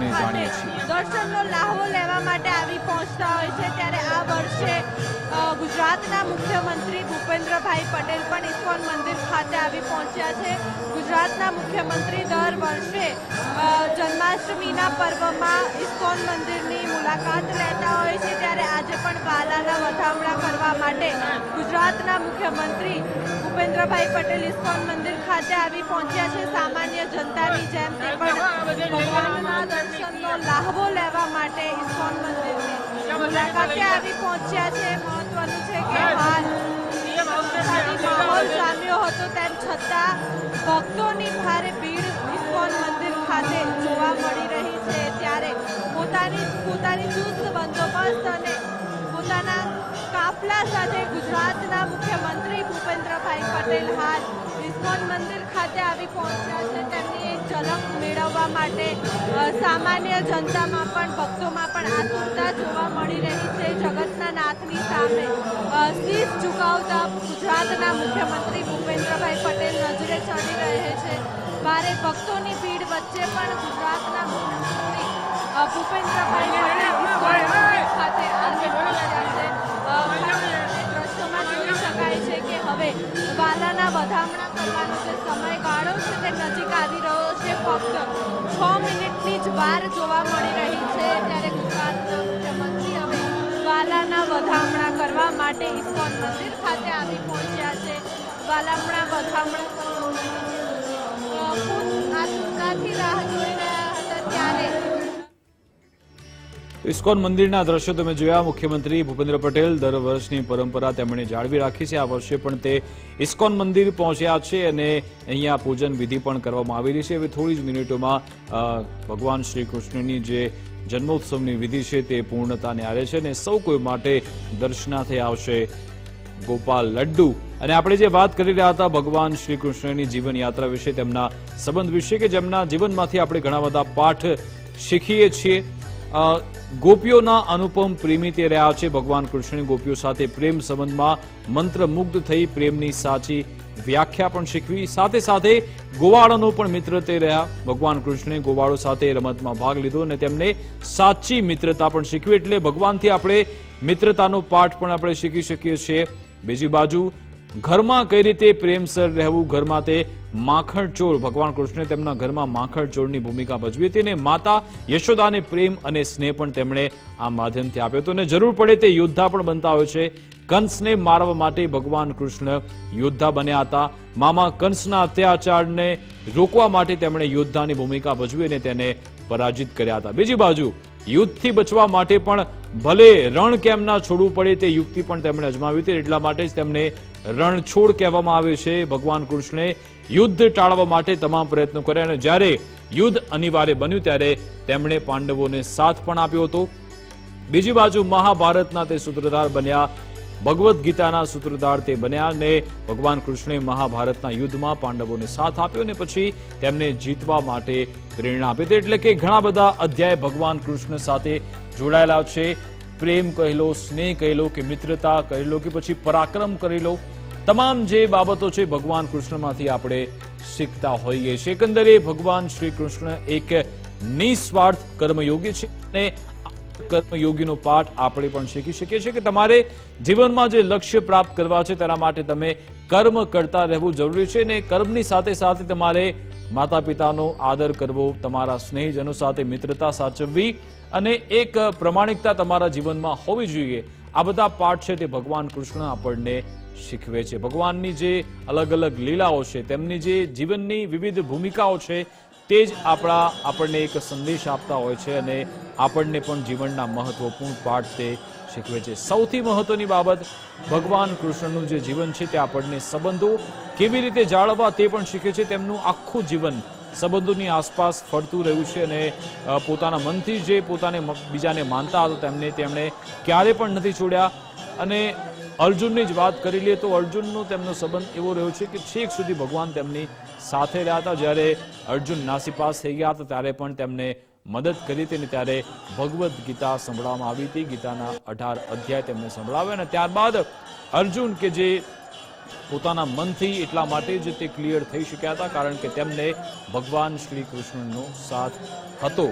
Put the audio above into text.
વિશે જાણીએ છીએ. દર્શનનો લાહવો લેવા માટે આવી પહોંચતા હોય છે ત્યારે આ વર્ષે ગુજરાતના મુખ્યમંત્રી ભૂપેન્દ્રભાઈ પટેલ પણ ઇસ્કોન મંદિર ખાતે આવી પહોંચ્યા છે. ગુજરાતના મુખ્યમંત્રી દર વર્ષે જન્માષ્ટમીના પર્વમાં ઇસ્કોન મંદિરની મુલાકાત લેતા હોય છે ત્યારે આજે પણ પાલાના વધામણા કરવા માટે ગુજરાતના મુખ્યમંત્રી ભૂપેન્દ્રભાઈ પટેલ ઇસ્કોન મંદિર ખાતે પહોંચ્યા છે સામાન્ય જનતાની જેમ તે પણ ભગવાનના દર્શનનો લાહવો લેવા માટે ઇસ્કોન મંદિરની મુલાકાતે આવી પહોંચ્યા છે. મહત્વનું છે કે હાલ માહોલ જામ્યો હતો તેમ છતાં ભક્તોની ભારે ભીડ ઇસ્કોન મંદિર ખાતે જોવા મળી રહી છે. ત્યારે પોતાની પોતાની ચુસ્ત બંદોબસ્ત અને પોતાના કાફલા સાથે ગુજરાતના મુખ્યમંત્રી ભૂપેન્દ્રભાઈ પટેલ હાલ ઇસ્કોન મંદિર ખાતે આવી પહોંચ્યા છે. તેમની એક ઝલક મેળવવા માટે સામાન્ય જનતામાં પણ ભક્તોમાં પણ આતુરતા જોવા મળી રહી છે. જગતના નાથની સામે શીશ ઝુકાવતા ગુજરાતના મુખ્યમંત્રી ભૂપેન્દ્રભાઈ પટેલ નજરે ચડી રહે છે. ભારે ભક્તોની ભીડ વચ્ચે પણ ગુજરાતના મુખ્યમંત્રી ભૂપેન્દ્રભાઈ પટેલ ખાતે આવી પહોંચ્યા છે. દ્રશ્યોમાં જોઈ શકાય છે કે હવે વાલાના વધામણા કરવાનો જે સમયગાળો છે તે નજીક આવી રહ્યો છે. ફક્ત છ મિનિટની જ વાર જોવા મળી રહી છે. ત્યારે ગુજરાતના મુખ્યમંત્રી હવે વાલાના વધામણા કરવા માટે ઇસ્કોન મંદિર ખાતે આવી પહોંચ્યા છે વાલામણા વધામણા રાહ જોઈ રહ્યા હતા ત્યારે ઇસ્કોન મંદિરના દ્રશ્યો તમે જોયા. મુખ્યમંત્રી ભૂપેન્દ્ર પટેલ દર વર્ષની પરંપરા તેમણે જાળવી રાખી છે. આ વર્ષે પણ તે ઇસ્કોન મંદિર પહોંચ્યા છે અને અહીંયા પૂજન વિધિ પણ કરવામાં આવી રહી છે. હવે થોડી જ મિનિટોમાં ભગવાન શ્રી કૃષ્ણની જે જન્મોત્સવની વિધિ છે તે પૂર્ણતાને આરે છે અને સૌ કોઈ માટે દર્શનાથે આવશે ગોપાલ લડ્ડુ. અને આપણે જે વાત કરી રહ્યા હતા ભગવાન શ્રી કૃષ્ણની જીવન યાત્રા વિશે તેમના સંબંધ વિશે કે જેમના જીવનમાંથી આપણે ઘણા બધા પાઠ શીખીએ છીએ. ગોપીઓના અનુપમ પ્રેમી તે રહ્યા છે. ભગવાન કૃષ્ણે ગોપીઓ સાથે પ્રેમ સંબંધમાં મંત્રમુગ્ધ થઈ પ્રેમની સાચી વ્યાખ્યા પણ શીખવી. સાથે સાથે ગોવાળાનો પણ મિત્ર તે રહ્યા. ભગવાન કૃષ્ણે ગોવાળો સાથે રમતમાં ભાગ લીધો અને તેમને સાચી મિત્રતા પણ શીખવી. એટલે ભગવાનથી આપણે મિત્રતાનો પાઠ પણ આપણે શીખી શકીએ છીએ. બીજી બાજુ, ઘરમાં કઈ રીતે પ્રેમસર રહેવું? ઘરમાં તે માખણચોર. ભગવાન કૃષ્ણે તેમના ઘરમાં માખણચોરની ભૂમિકા ભજવી હતી અને માતા યશોદાને પ્રેમ અને સ્નેહ પણ તેમણે આ માધ્યમથી આપ્યો હતો. અને જરૂર પડે તે યોદ્ધા પણ બનતા હોય છે. કંસને મારવા માટે ભગવાન કૃષ્ણ યોદ્ધા બન્યા હતા. મામા કંસના અત્યાચારને રોકવા માટે તેમણે યોદ્ધાની ભૂમિકા ભજવી અને તેને પરાજિત કર્યા હતા. બીજી બાજુ, યુદ્ધથી બચવા માટે પણ ભલે રણ કેમ ના છોડવું પડે તે યુક્તિ પણ તેમણે અજમાવી હતી. એટલા માટે જ તેમને રણછોડ કહેવામાં આવે છે. ભગવાન કૃષ્ણે યુદ્ધ ટાળવા માટે તમામ પ્રયત્નો કર્યા અને જ્યારે યુદ્ધ અનિવાર્ય બન્યું ત્યારે તેમણે પાંડવોને સાથ પણ આપ્યો હતો. બીજી બાજુ મહાભારતના તે સૂત્રધાર બન્યા, ભગવદ્ ગીતાના સૂત્રધાર તે બન્યા અને ભગવાન કૃષ્ણે મહાભારતના યુદ્ધમાં પાંડવોને સાથ આપ્યો અને પછી તેમને જીતવા માટે પ્રેરણા આપી હતી. એટલે કે ઘણા બધા અધ્યાય ભગવાન કૃષ્ણ સાથે જોડાયેલા છે. પ્રેમ કહી લો સ્નેહ કહી લો કે મિત્રતા કહી લો કે પછી પરાક્રમ કરી લો તમામ જે બાબતો છે ભગવાન કૃષ્ણમાંથી આપણે શીખતા હોઈએ છીએ. એકંદરે ભગવાન શ્રી કૃષ્ણ એક નિસ્વાર્થ કર્મયોગી છે અને કર્મયોગીનો પાઠ આપણે પણ શીખી શકીએ છીએ કે તમારે જીવનમાં જે લક્ષ્ય પ્રાપ્ત કરવા છે તેના માટે તમે કર્મ કરતા રહેવું જરૂરી છે અને કર્મની સાથે સાથે તમારે માતા પિતાનો આદર કરવો, તમારા સ્નેહીજનો સાથે મિત્રતા સાચવવી અને એક પ્રમાણિકતા તમારા જીવનમાં હોવી જોઈએ. આ બધા પાઠ છે તે ભગવાન કૃષ્ણ આપણને શીખવે છે. ભગવાનની જે અલગ અલગ લીલાઓ છે, તેમની જે જીવનની વિવિધ ભૂમિકાઓ છે, તે જ આપણા આપણને એક સંદેશ આપતા હોય છે અને આપણને પણ જીવનના મહત્વપૂર્ણ પાઠ તે શીખવે છે. સૌથી મહત્વની બાબત, ભગવાન કૃષ્ણનું જે જીવન છે તે આપણને સંબંધો કેવી રીતે જાળવવા તે પણ શીખે છે. તેમનું આખું જીવન સંબંધોની આસપાસ ફરતું રહ્યું છે અને પોતાના મનથી જે પોતાને બીજાને માનતા હતા તેમને, તેમણે ક્યારે પણ નથી છોડ્યા. અને અર્જુનની જ વાત કરી લઈએ તો અર્જુનનો તેમનો સંબંધ એવો રહ્યો છે કે છેક સુધી ભગવાન તેમની સાથે રહ્યા હતા. જ્યારે અર્જુન નાસીપાસ થઈ ગયા હતા ત્યારે પણ તેમને મદદ કરી હતી અને ત્યારે ભગવદ્ ગીતા સંભળાવવામાં આવી હતી. ગીતાના અઢાર અધ્યાય તેમને સંભળાવ્યા અને ત્યારબાદ અર્જુન કે જે પોતાના મનથી એટલા માટે જ તે ક્લિયર થઈ શક્યા હતા, કારણ કે તેમને ભગવાન શ્રી કૃષ્ણનો સાથ હતો.